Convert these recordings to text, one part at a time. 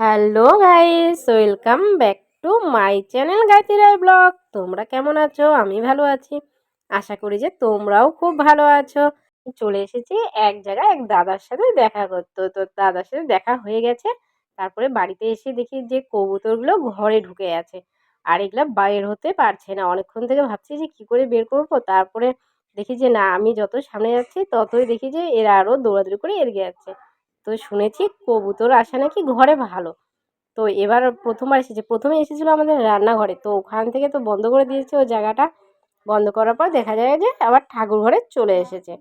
Hello guys, welcome back to my channel Gayatri Roy vlog. তোমরা কেমন আছো? আমি ভালো আছি। আশা করি যে তোমরাও খুব ভালো আছো। চলে এসেছি এক জায়গায় এক দাদার সাথে দেখা করতো। তো দাদার সাথে দেখা হয়ে গেছে। তারপরে বাড়িতে এসে দেখি যে কবুতরগুলো ঘরে ঢুকে আছে। আর এগুলো বাইর হতে পারছে না। অনেকক্ষণ থেকে ভাবছি যে কী করে বের করব। তারপরে দেখি যে না, আমি যত সামনে যাচ্ছি ততই দেখি যে এরা আরও দৌড়াদৌড়ি করে এড়িয়ে যাচ্ছে। তো শুনেছি কবুতর আসা নাকি ঘরে ভালো। তো এবার প্রথমবার এসেছে। প্রথমে এসেছিল আমাদের রান্নাঘরে। তো ওখান থেকে তো বন্ধ করে দিয়েছে ওই জায়গাটা। বন্ধ করার পর দেখা যায় যে আবার ঠাকুর ঘরে চলে এসেছে।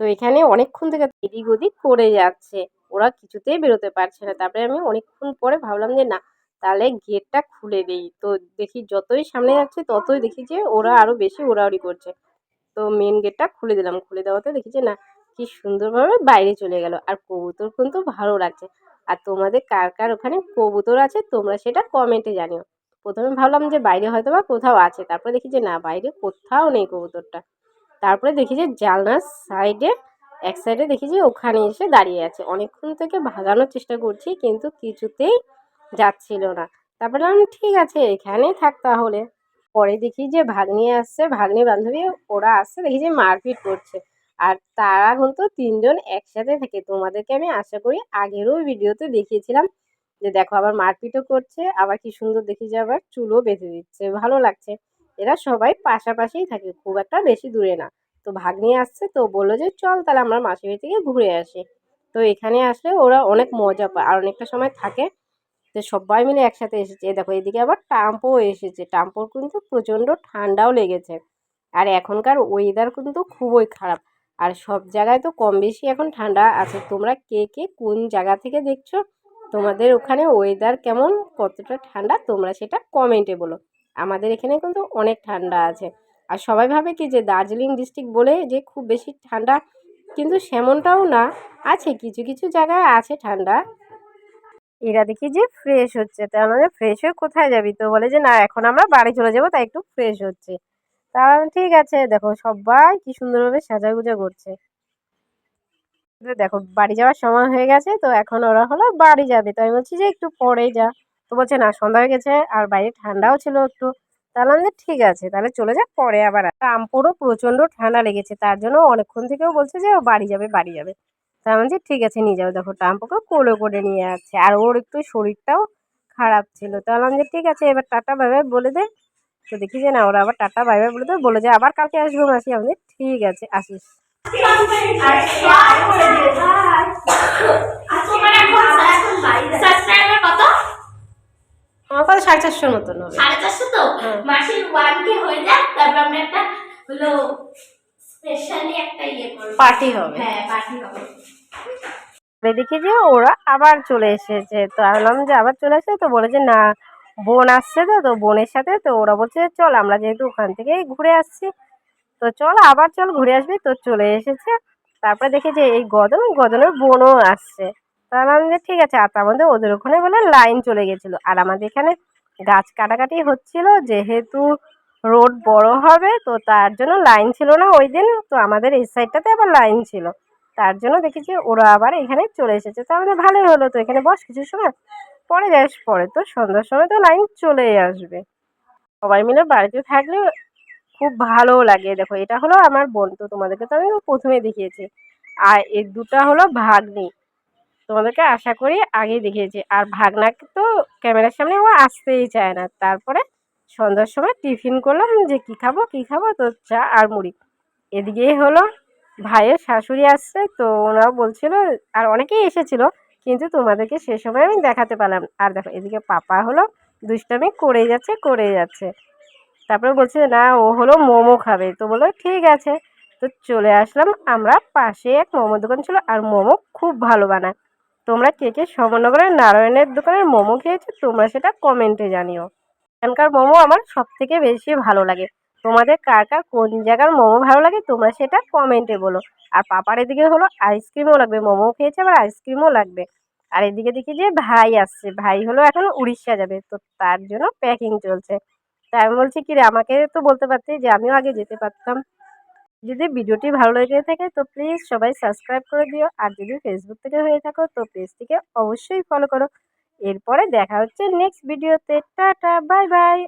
তো এখানে অনেকক্ষণ থেকে এদিক ওদিক করে যাচ্ছে। ওরা কিছুতেই বেরোতে পারছে না। তারপরে আমি অনেকক্ষণ পরে ভাবলাম যে না, তাহলে গেটটা খুলে দিই। তো দেখি যতই সামনে যাচ্ছে ততই দেখি যে ওরা আরও বেশি ওড়াউড়ি করছে। তো মেন গেটটা খুলে দিলাম। খুলে দেওয়াতে দেখি যে না কি সুন্দরভাবে বাইরে চলে গেল। আর কবুতর কিন্তু ভালো লাগছে। আর তোমাদের কার কার ওখানে কবুতর আছে, তোমরা সেটা কমেন্টে জানিও। প্রথমে ভাবলাম যে বাইরে হয়তো বা কোথাও আছে, তারপরে দেখি যে না, বাইরে কোথাও নেই কবুতরটা। তারপরে দেখি যে জানলার সাইডে এক সাইডে দেখি যে ওখানে এসে দাঁড়িয়ে আছে। অনেকক্ষণ থেকে ভাগানোর চেষ্টা করছি, কিন্তু কিছুতেই যাচ্ছিল না। তারপরে আমি ঠিক আছে, এখানেই থাক তাহলে। পরে দেখি যে ভাগ্নি আসছে, ভাগ্নি বান্ধবী ওরা আসছে, দেখি যে মারপিট করছে। আর তারা কিন্তু তিনজন একসাথে থাকে। তোমাদেরকে আমি আশা করি আগেরও ভিডিওতে দেখিয়েছিলাম যে দেখো আবার মারপিটও করছে, আবার কি সুন্দর দেখি যে আবার চুলও বেঁধে দিচ্ছে। ভালো লাগছে। এরা সবাই পাশাপাশিই থাকে, খুব একটা বেশি দূরে না। তো ভাগ্নি আসছে, তো বলল যে চল তাহলে আমরা মাসির বাড়ি থেকে ঘুরে আসি। তো এখানে আসলে ওরা অনেক মজা পায় আর অনেকটা সময় থাকে। তো সবাই মিলে একসাথে এসেছে। দেখো, এদিকে আবার টাম্পও এসেছে। টাম্পোর কিন্তু প্রচণ্ড ঠান্ডাও লেগেছে। আর এখনকার ওয়েদার কিন্তু খুবই খারাপ। আর সব জায়গায় তো কম বেশি এখন ঠান্ডা আছে। তোমরা কে কে কোন জায়গা থেকে দেখছ? তোমাদের ওখানে ওয়েদার কেমন? কতটা ঠান্ডা? তোমরা সেটা কমেন্টে বলো। আমাদের এখানে কিন্তু অনেক ঠান্ডা আছে। আর সবাই ভাবে কি যে দার্জিলিং ডিস্ট্রিক্ট বলে যে খুব বেশি ঠান্ডা, কিন্তু সেমনটাও না। আছে, কিছু কিছু জায়গায় আছে ঠান্ডা। এরা দেখি যে ফ্রেশ হচ্ছে। তার মানে ফ্রেশ হয়ে কোথায় যাবি? তো বলে যে না, এখন আমরা বাড়ি চলে যাব, তাই একটু ফ্রেশ হচ্ছে। তা ঠিক আছে। দেখো সবাই কি সুন্দরভাবে সাজাগুজা করছে। দেখো বাড়ি যাওয়ার সময় হয়ে গেছে, তো এখন ওরা হলো বাড়ি যাবে। তো আমি বলছি যে একটু পরেই যা। তো বলছে, না, সন্ধ্যা হয়ে গেছে আর বাইরে ঠান্ডাও ছিল একটু। তাহলে আমি ঠিক আছে, তাহলে চলে যা পরে আবার রামপুরও প্রচণ্ড ঠান্ডা লেগেছে, তার জন্য অনেকক্ষণ থেকেও বলছে যে ও বাড়ি যাবে বাড়ি যাবে। তা আমি যে ঠিক আছে, নিয়ে যাব দেখো টাম্পুকে কোলে করে নিয়ে যাচ্ছে আর ওর একটু শরীরটাও খারাপ ছিল। তাহলে যে ঠিক আছে, এবার টাটা ভাবে বলে দে। তো দেখি যে না ওরা আবার টাটা বাই বাই বলে দেবে। বলে যে আবার কালকে আসব মাসি। আমি ঠিক আছে আসিস। আমার কথা সাড়ে চারশোর মতন হবে। সাড়ে চারশো তো? হ্যাঁ। ওয়ান কে হয়ে যাক তারপর আমরা একটা হলো স্পেশালি একটা ইয়ে করব। পার্টি হবে। হ্যাঁ পার্টি হবে। দেখি যে ওরা আবার চলে এসেছে। তো ভাবলাম যে আবার চলে এসেছে তো বলে যে না বোন আসছে তো তো বোনের সাথে তো ওরা বলছে, চল আমরা যেহেতু ওখান থেকেই ঘুরে আসছি, তো চল আবার চল ঘুরে আসবি। তো চলে এসেছে। তারপরে দেখি যে এই গদন, গদনের বোনও আসছে। তাহলে যে, ঠিক আছে। আর তার মধ্যে ওদের ওখানে বলে লাইন চলে গেছিল। আর আমাদের এখানে গাছ কাটাকাটি হচ্ছিল, যেহেতু রোড বড় হবে, তো তার জন্য লাইন ছিল না ওই দিন। তো আমাদের এই সাইডটাতে আবার লাইন ছিল। তার জন্য দেখেছি ওরা আবার এখানে চলে এসেছে। তো আমাদের ভালোই হলো তো এখানে বস কিছু সময়। পরে যাস, পরে তো সন্ধ্যার সময় তো লাইন চলেই আসবে। সবাই মিলে বাড়িতে থাকলে খুব ভালো লাগে। দেখো, এটা হলো আমার বোন, তো তোমাদেরকে তো আমি প্রথমে দেখিয়েছি। আর এই দুটা হলো ভাগ্নি। তোমাদেরকে আশা করি আগেই দেখিয়েছি। আর ভাগনাকে তো ক্যামেরার সামনে ও আসতেই চায় না। তারপরে সন্ধ্যার সময় টিফিন করলাম যে কী খাব কী খাব, তো চা আর মুড়ি। এদিকেই হলো ভাইয়ের শাশুড়ি আসছে, তো ওনারাও বলছিল, আর অনেকেই এসেছিল কিন্তু তোমাদেরকে সে সময় আমি দেখাতে পারলাম। আর দেখো, এদিকে পাপা হলো দুষ্টামি করেই যাচ্ছে করেই যাচ্ছে। তারপরে বলছে, না, ও হলো মোমো খাবে। তো বলল, ঠিক আছে। তো চলে আসলাম আমরা পাশে, এক মোমো দোকান ছিল, আর মোমো খুব ভালো বানায়। তোমরা কে কে সমনগরের নারায়ণের দোকানের মোমো খেয়েছো, তোমরা সেটা কমেন্টে জানিও। এখানকার মোমো আমার সব থেকে বেশি ভালো লাগে। তোমাদের কার কার কোন জায়গার মোমো ভালো লাগে তোমরা সেটা কমেন্টে বলো। আর পাপার এদিকে হলো আইসক্রিমও লাগবে মোমো খেয়েছে, আবার আইসক্রিমও লাগবে। আর এদিকে দেখি যে ভাই আসছে, ভাই হলো এখন উড়িষ্যা যাবে, তো তার জন্য প্যাকিং চলছে। তাই আমি বলছি কি রে আমাকে তো বলতে পারতি যে আমিও আগে যেতে পারতাম। যদি ভিডিওটি ভালো লেগে থাকে, তো প্লিজ সবাই সাবস্ক্রাইব করে দিও। আর যদি ফেসবুক থেকে হয়ে থাকো, তো পেজটিকে অবশ্যই ফলো করো। এরপরে দেখা হচ্ছে নেক্সট ভিডিওতে টাটা বাই বাই